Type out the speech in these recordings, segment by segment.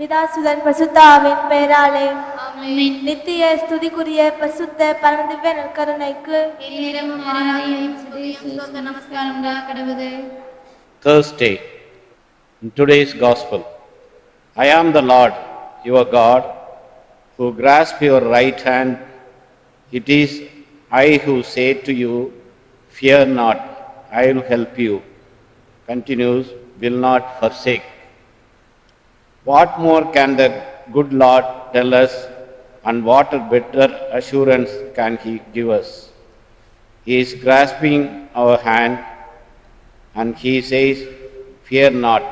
பிதாசுதன் பசுத்தாவின் பெயராலே ஆமென். நித்திய ஸ்துதிக்குரிய பசுத்த பரமதிவ்ய நற்கருணைக்கு எந்நேரமும் ஆராதனையும் துதியும் ஸ்தோத்திர நமஸ்காரம் உண்டாக கடவுது Thursday, in today's Gospel, I am the Lord, your God, who grasp your right hand. It is I who say to you, Fear not, I will help you. Continues, will not forsake. What more can the good Lord tell us, and what a better assurance can He give us? He is grasping our hand and he says, Fear not,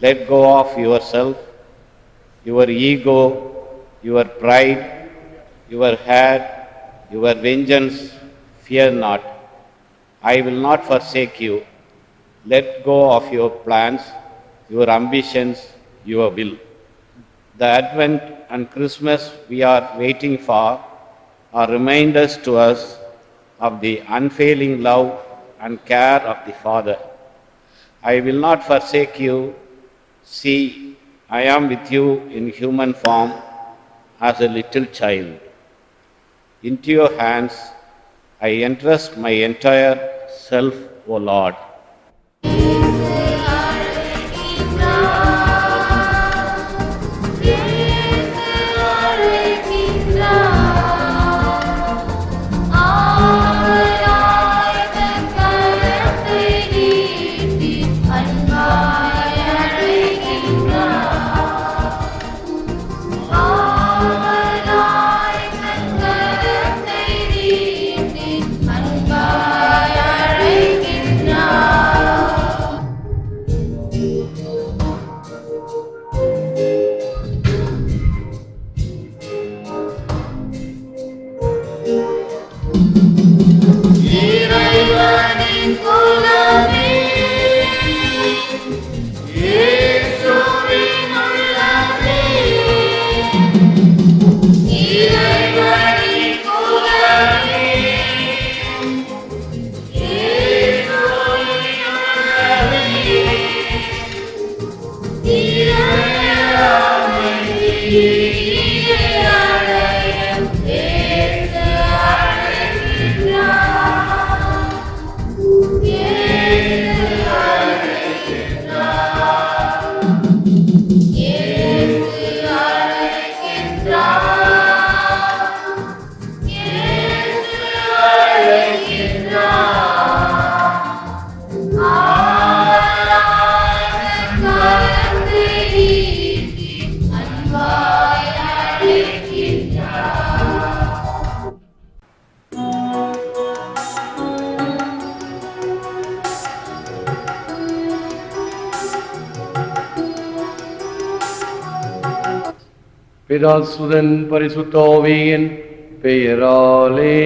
let go of yourself, your ego, your pride, your hair, your vengeance, fear not. I will not forsake you. Let go of your plans, your ambitions, your will. The Advent and Christmas we are waiting for are reminders to us of the unfailing love and care of the Father. I will not forsake you. See, I am with you in human form as a little child. Into your hands I entrust my entire self, O Lord. பிதாசுதன் பரிசுத்தோவியின் பெயராலே.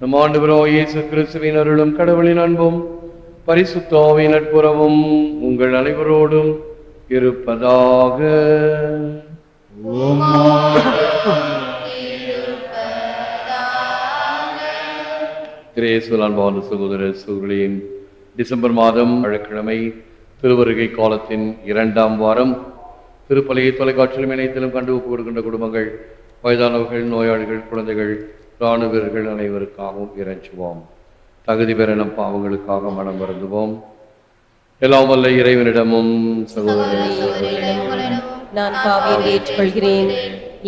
நம் ஆண்டவரோ இயேசு கிறிஸ்துவின் அருளும் கடவுளின் அன்பும் பரிசுத்தோவின் நட்புறவும் உங்கள் அனைவரோடும் இருப்பதாக. கிரேசுலான் அன்பான சகோதர சகோதரியின் டிசம்பர் மாதம் வழக்கிழமை திருவருகை காலத்தின் இரண்டாம் வாரம் திருப்பலியை தொலைக்காட்சியிலும் இணையத்திலும் கண்டு ஒப்பு கொடுக்கின்ற குடும்பங்கள் வயதானவர்கள் நோயாளிகள் குழந்தைகள் இராணுவ வீரர்கள் அனைவருக்காகவும் இறைஞ்சுவோம். தகுதி பெற நம் பாவங்களுக்காக மனம் வருந்துவோம். எல்லாம் வல்ல இறைவனிடமும் நான் பாவியை ஏற்றுக்கொள்கிறேன்.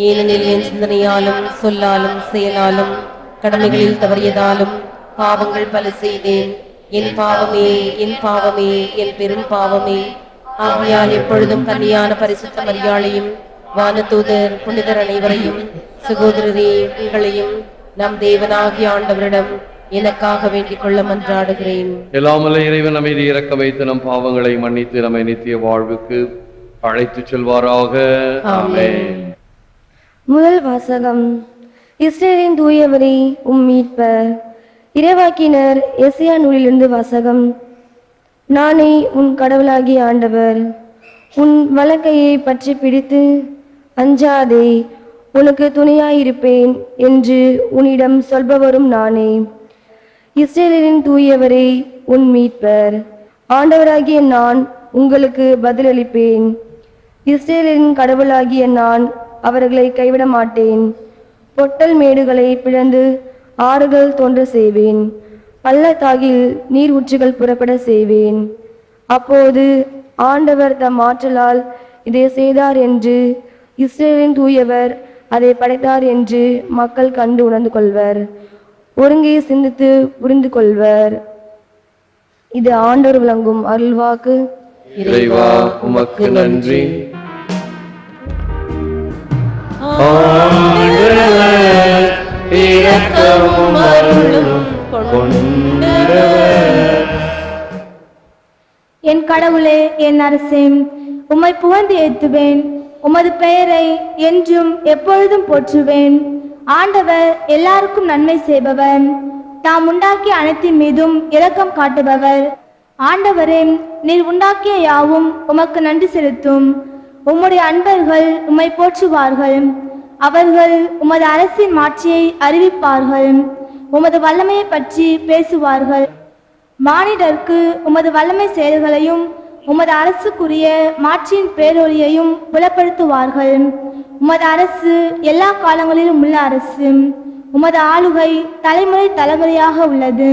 ஏனெனில் என் சிந்தனையாலும் சொல்லாலும் செயலாலும் கடமைகளில் தவறியதாலும் பாவங்கள் பல செய்தேன். என் பாவமே என் பாவமே என் பெரும் பாவமே. ஆகையால் எப்பொழுதும் கன்னியான பரிசுத்த மரியாளையும் வானதூதர் புனிதர் அனைவரையும் சகோதரரே உங்களையும் நம் தேவனாகிய ஆண்டவரிடம் எனக்காக வேண்டிக் கொள்ள மன்றாடுகிறேன். எல்லாம் வல்ல இறைவன் அமைதி இறக்க வைத்து நம் பாவங்களை மன்னித்து நம்மை நித்திய வாழ்வுக்கு அழைத்துச் செல்வாராக. ஆமென். முதல் வாசகம். இஸ்ரேலின் தூயவரே உம் மீட்பர். இறைவாக்கினர் எசையா நூலிலிருந்து வாசகம். நானே உன் கடவுளாகிய ஆண்டவர் உன் வழக்கையை பற்றி பிடித்து அஞ்சாதே உனக்கு துணையாயிருப்பேன் என்று உன்னிடம் சொல்பவரும் நானே. இஸ்ரேலின் தூயவரே உன் மீட்பர். ஆண்டவராகிய நான் உங்களுக்கு பதிலளிப்பேன். இஸ்ரேலின் கடவுளாகிய நான் அவர்களை கைவிட மாட்டேன் பொட்டல் மேடுகளை பிளந்து ஆறுகள் தோன்ற செய்வேன். பள்ளத்தாகில் நீர் ஊற்றுகள் புறப்பட செய்வேன். அப்போது ஆண்டவர் தம் ஆற்றலால் இதை செய்தார் என்று இஸ்ரேலின் தூயவர் அதை படைத்தார் என்று மக்கள் கண்டு உணர்ந்து கொள்வர். ஒருங்கே சிந்தித்து புரிந்து கொள்வர். இது ஆண்டவர் விளங்கும் அருள்வாக்கு. இறைவா உமக்கு நன்றி. இரக்கமும் அருளும் கொண்டவர் என் கடவுளே என் அரசே உம்மை புகழ்ந்து ஏத்துவேன். உமது பெயரை என்றும் எப்பொழுதும் போற்றுவேன். ஆண்டவர் எல்லாருக்கும் நன்மை செய்பவர். தாம் உண்டாக்கிய அனைத்தின் மீதும் இரக்கம் காட்டுபவர். ஆண்டவரே நீர் உண்டாக்கிய யாவும் உமக்கு நன்றி செலுத்தும். உம்முடைய அன்பர்கள் உம்மை போற்றுவார்கள். அவர்கள் உமது அரசின் மாட்சியை அறிவிப்பார்கள். உமது வல்லமையை பற்றி பேசுவார்கள். மானிடர்க்கு உமது வல்லமை செயல்களையும் உமது அரசுக்குரிய மாட்சியின் பேரொழியையும் புலப்படுத்துவார்கள். உமது அரசு எல்லா காலங்களிலும் உள்ள அரசு. உமது ஆளுகை தலைமுறை தலைமுறையாக உள்ளது.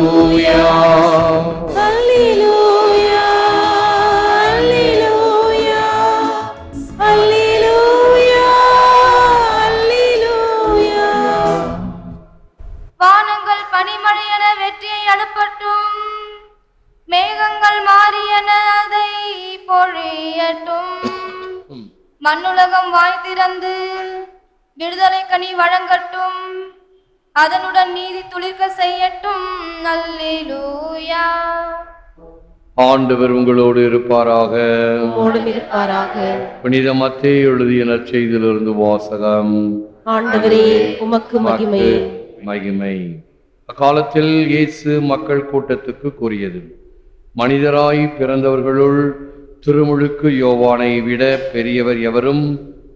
வாய் திறந்து விடுதலை கனி வழங்கட்டும். அதனுடன் நீதி துளிர்க்க செய்யட்டும். அல்லேலூயா. ஆண்டவர் உங்களோடு இருப்பாராக. புனித மத்தேயு எழுதிய நற்செய்தியிலிருந்து வாசகம். ஆண்டவரே உமக்கு மகிமை. மகிமை. அக்காலத்தில் இயேசு மக்கள் கூட்டத்துக்கு கூறியது மனிதராய் பிறந்தவர்களுள் திருமுழுக்கு யோவானை விட பெரியவர் எவரும்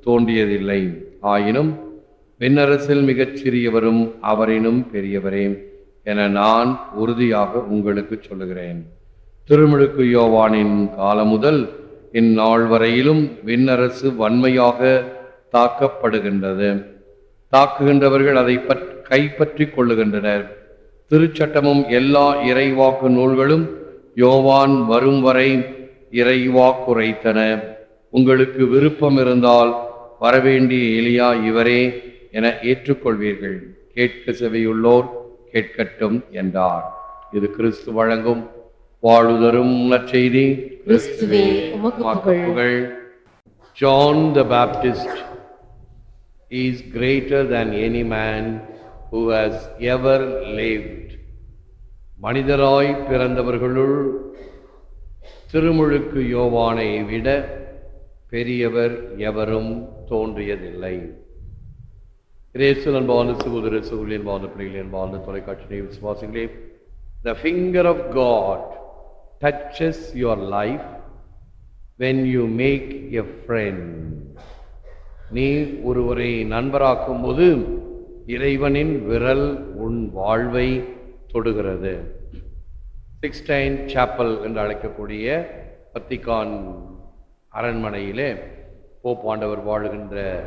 தோன்றியதில்லை. ஆயினும் விண்ணரசில் மிகச் சிறியவரும் அவரினும் பெரியவரே என நான் உறுதியாக உங்களுக்கு சொல்லுகிறேன். திருமுழுக்கு யோவானின் காலம் முதல் இந்நாள் வரையிலும் விண்ணரசு வன்மையாக தாக்கப்படுகின்றது. தாக்குகின்றவர்கள் அதை பற் கைப்பற்றிக் கொள்ளுகின்றனர். திருச்சட்டமும் எல்லா இறைவாக்கு நூல்களும் யோவான் வரும் வரை இறைவாக்குரைத்தன உங்களுக்கு விருப்பம் இருந்தால் வரவேண்டிய எலியா இவரே என ஏற்றுக்கொள்வீர்கள். கேட்க செவியுள்ளோர் கேட்கட்டும் என்றார். இது கிறிஸ்து வழங்கும் வாழுதரும் நற்செய்தி புகழ். John the Baptist is greater than any man who has ever lived. மனிதராய் பிறந்தவர்களுள் திருமுழுக்கு யோவானை விட பெரியவர் எவரும் தோன்றியதில்லை. இறைசுலன் வாழ்ந்த சகோதர சகோதரியன் வாழ்ந்த பிள்ளைகளின் வாழ்ந்த தொலைக்காட்சி விசுவாசங்களே the finger of God touches your life when you make a friend நீ ஒருவரை நண்பராக்கும் போது இறைவனின் விரல் உன் வாழ்வை தொடுகிறது. சிக்ஸ்டைன் சாப்பல் என்று அழைக்கக்கூடிய பத்திகான் அரண்மனையிலே போப்பாண்டவர் வாழுகின்ற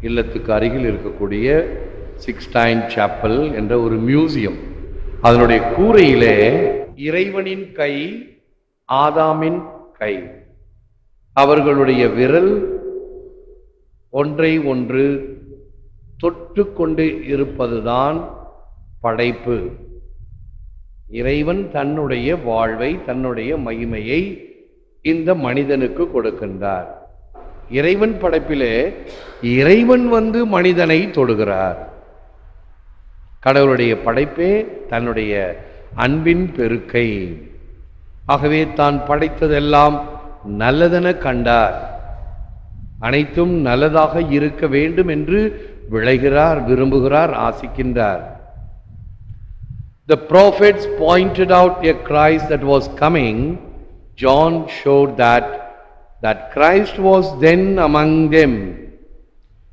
இல்லத்துக்கு அருகில் இருக்கக்கூடிய சிக்ஸ்டைன் சாப்பல் என்ற ஒரு மியூசியம். அதனுடைய கூரையிலே இறைவனின் கை ஆதாமின் கை. அவர்களுடைய விரல் ஒன்றை ஒன்று தொட்டு கொண்டு இருப்பதுதான் படைப்பு. இறைவன் தன்னுடைய வாழ்வை தன்னுடைய மகிமையை இந்த மனிதனுக்கு கொடுக்கின்றார். இறைவன் படைப்பிலே இறைவன் வந்து மனிதனை தொடுகிறார். கடவுளுடைய படைப்பே தன்னுடைய அன்பின் பெருக்கை. ஆகவே தான் படைத்ததெல்லாம் நல்லதென கண்டார். அனைத்தும் நல்லதாக இருக்க வேண்டும் என்று விளைகிறார் விரும்புகிறார் ஆசிக்கின்றார். The prophets pointed out a Christ that was coming. John showed that that Christ was then among them.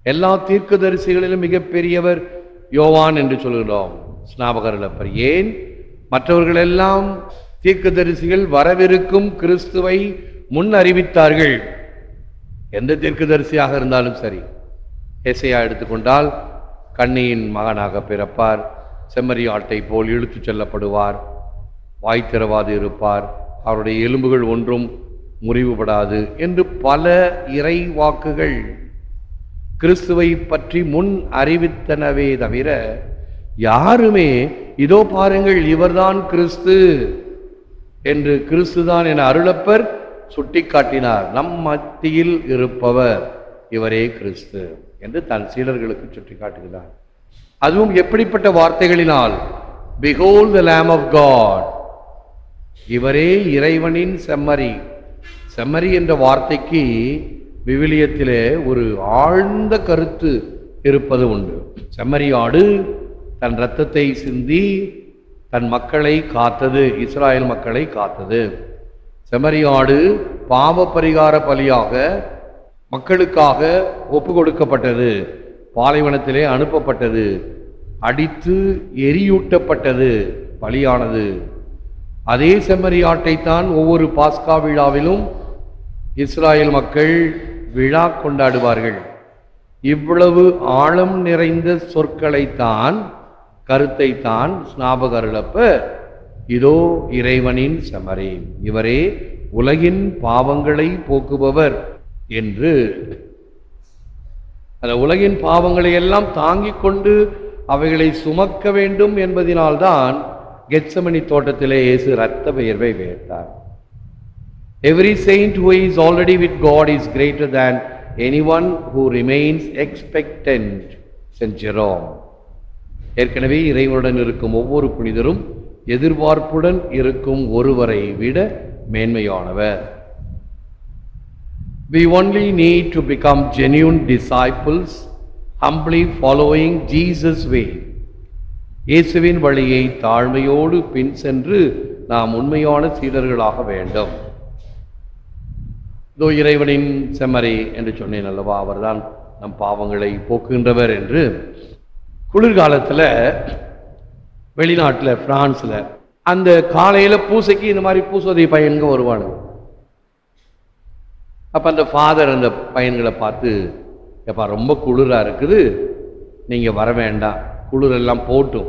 எல்லா தீர்க்கதரிசிகளிலும் மிகப்பெரியவர் யோவான் என்று சொல்கிறோம். ஸ்நாபகர் ஏன்? மற்றவர்கள் எல்லாம் தீர்க்கதரிசிகள் வரவிருக்கும் கிறிஸ்துவை முன் அறிவித்தார்கள் எந்த தீர்க்கதரிசியாக இருந்தாலும் சரி. எசையா எடுத்துக்கொண்டால் கண்ணியின் மகனாக பிறப்பார். செம்மறி ஆட்டை போல் இழுத்துச் செல்லப்படுவார். வாய் திறவாது இருப்பார். அவருடைய எலும்புகள் ஒன்றும் முறிவுபடாது என்று பல இறை வாக்குகள் கிறிஸ்துவை பற்றி முன் அறிவித்தனவே தவிர யாருமே இதோ பாருங்கள் இவர்தான் கிறிஸ்து என்று கிறிஸ்துதான் என அருளப்பர் சுட்டிக்காட்டினார். நம் மத்தியில் இருப்பவர் இவரே கிறிஸ்து என்று தன் சீடர்களுக்கு சுட்டிக்காட்டுகிறார். அதுவும் எப்படிப்பட்ட வார்த்தைகளினால் பிகோல் த லேம் ஆஃப் காட் இவரே இறைவனின் செம்மறி. செம்மறி என்ற வார்த்தைக்கு விவிலியத்திலே ஒரு ஆழ்ந்த கருத்து இருப்பது உண்டு. செம்மறியாடு தன் இரத்தத்தை சிந்தி தன் மக்களை காத்தது இஸ்ராயல் மக்களை காத்தது. செம்மறியாடு பாவ பரிகார பலியாக மக்களுக்காக ஒப்பு கொடுக்கப்பட்டது பாலைவனத்திலே அனுப்பப்பட்டது அடித்து எரியூட்டப்பட்டது பலியானது. அதே செம்மறியாட்டைத்தான் ஒவ்வொரு பாஸ்கா விழாவிலும் இஸ்ராயல் மக்கள் விழா கொண்டாடுவார்கள். இவ்வளவு ஆழம் நிறைந்த சொற்களைத்தான் கருத்தை தான் ஸ்நாபகருளப்ப இதோ இறைவனின் செமரி இவரே உலகின் பாவங்களை போக்குபவர் என்று. அந்த உலகின் பாவங்களை எல்லாம் தாங்கிக் கொண்டு அவைகளை சுமக்க வேண்டும் என்பதினால்தான் கெட்சமணி தோட்டத்திலே இயேசு ரத்த பெயர்வை வேர்த்தார் every saint who is already with God is greater than any one who remains expectant sent ஏற்கனவே இறைவனுடன் இருக்கும் ஒவ்வொரு புனிதரும் எதிர்பார்ப்புடன் இருக்கும் ஒருவரை விட மேன்மையானவர் We only need to become genuine disciples, humbly following Jesus way இயேசுவின் வழியை தாழ்மையோடு பின் சென்று நாம் உண்மையான சீடர்களாக வேண்டும். இதோ இறைவனின் செம்மறை என்று சொன்னேன் அல்லவா அவர்தான் நம் பாவங்களை போக்குகின்றவர் என்று. குளிர்காலத்தில் வெளிநாட்டில் பிரான்ஸில் அந்த காலையில் பூசைக்கு இந்த மாதிரி பூசோதை பையன்க வருவானுங்க. அப்போ அந்த ஃபாதர் அந்த பையன்களை பார்த்து எப்பா ரொம்ப குளிராக இருக்குது. நீங்கள் வர வேண்டாம். குளிரெல்லாம் போட்டும்.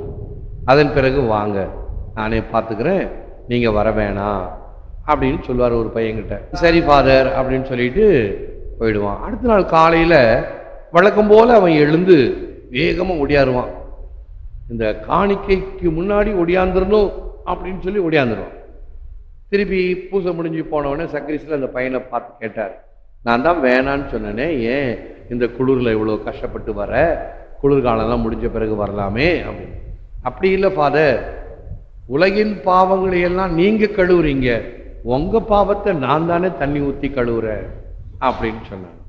அதன் பிறகு வாங்க. நானே பார்த்துக்கிறேன். நீங்கள் வர வேணாம். அப்படின்னு சொல்லுவார் ஒரு பையன்கிட்ட. சரி ஃபாதர் அப்படின்னு சொல்லிட்டு போயிடுவான். அடுத்த நாள் காலையில் வழக்கம் போல் அவன் எழுந்து வேகமாக ஒடியாருவான். இந்த காணிக்கைக்கு முன்னாடி ஒடியாந்துடணும் அப்படின்னு சொல்லி ஒடியாந்துருவான். திருப்பி பூசை முடிஞ்சு போனவொடனே சக்கரிசில் அந்த பையனை பார்த்து கேட்டார். நான் தான் வேணான்னு சொன்னேனே. ஏன் இந்த குளிரில் இவ்வளோ கஷ்டப்பட்டு வர? குளிர்காலம்லாம் முடிஞ்ச பிறகு வரலாமே அப்படின்னு. அப்படி இல்லை ஃபாதர் உலகின் பாவங்களை எல்லாம் நீங்க கழுவுறீங்க. உங்க பாவத்தை நான் தானே தண்ணி ஊற்றி கழுவுறேன் அப்படின்னு சொன்னாங்க.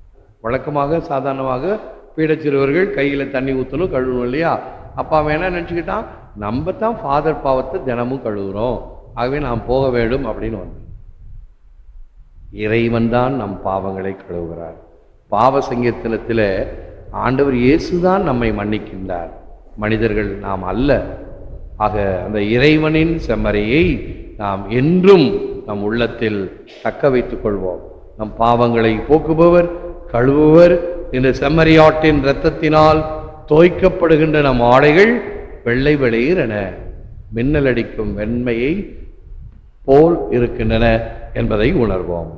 வழக்கமாக சாதாரணமாக பீடச்சிறுவர்கள் கையில் தண்ணி ஊற்றணும் கழுவணும் இல்லையா? அப்பா வேணா நினச்சிக்கிட்டான்? நம்ம தான் ஃபாதர் பாவத்தை தினமும் கழுவுறோம். ஆகவே நாம் போக வேண்டும் அப்படின்னு வந்தேன். இறைவன் தான் நம் பாவங்களை கழுவுகிறார். பாவ சங்கீர்த்தனத்தில் ஆண்டவர் இயேசுதான் நம்மை மன்னிக்கின்றார். மனிதர்கள் நாம் அல்ல. ஆக அந்த இறைவனின் செம்மறையை நாம் என்றும் நம் உள்ளத்தில் தக்க வைத்துக் கொள்வோம். நம் பாவங்களை போக்குபவர் கழுவுவர் இந்த செம்மறியாட்டின் இரத்தத்தினால் தோய்க்கப்படுகின்ற நம் ஆடைகள் வெள்ளை வெளியீர் என மின்னலடிக்கும் வெண்மையை போல் இருக்கின்றன என்பதை உணர்வோம்.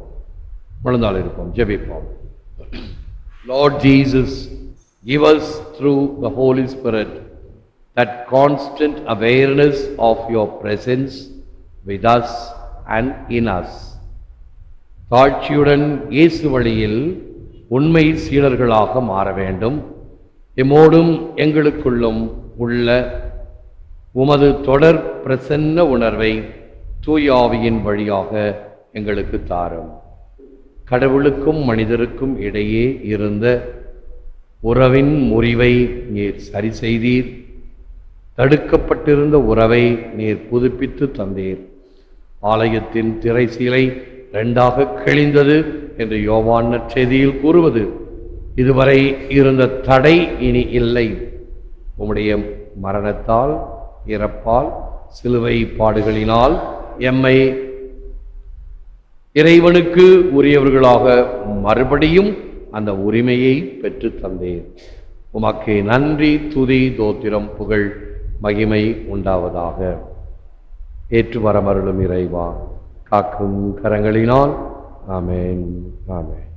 முழுந்தால் இருப்போம் ஜெபிப்போம். Lord Jesus give us through the Holy Spirit that constant awareness of your presence with us and in us. தாட்சியுடன் இயேசு வழியில் உண்மை சீடர்களாக மாற வேண்டும் எம்மோடும் எங்களுக்குள்ளும் உள்ள உமது தொடர் பிரசன்ன உணர்வை தூயாவியின் வழியாக எங்களுக்கு தாரும் கடவுளுக்கும் மனிதருக்கும் இடையே இருந்த உறவின் முறிவை நீர் சரி செய்தீர். தடுக்கப்பட்டிருந்த உறவை நீர் புதுப்பித்து தந்தீர். ஆலயத்தின் திரைசீலை இரண்டாக கிழிந்தது என்று யோவான் நற்செய்தியில் கூறுவது. இதுவரை இருந்த தடை இனி இல்லை. உம்முடைய மரணத்தால் இறப்பால் சிலுவை பாடுகளினால் எம்மை இறைவனுக்கு உரியவர்களாக மறுபடியும் அந்த உரிமையை பெற்று தந்தேன். உமக்கு நன்றி துதி தோத்திரம் புகழ் மகிமை உண்டாவதாக. ஏற்று வரமருளும் இறைவா காக்கும் கரங்களினால். ஆமேன் ஆமேன்.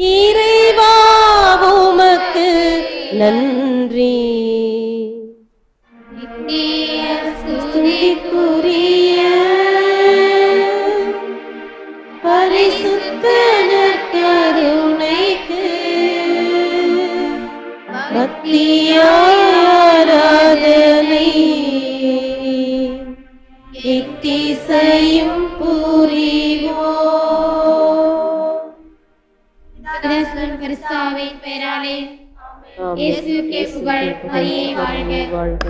இறைவா உமக்கு நன்றி. வாழ்க வாழ்க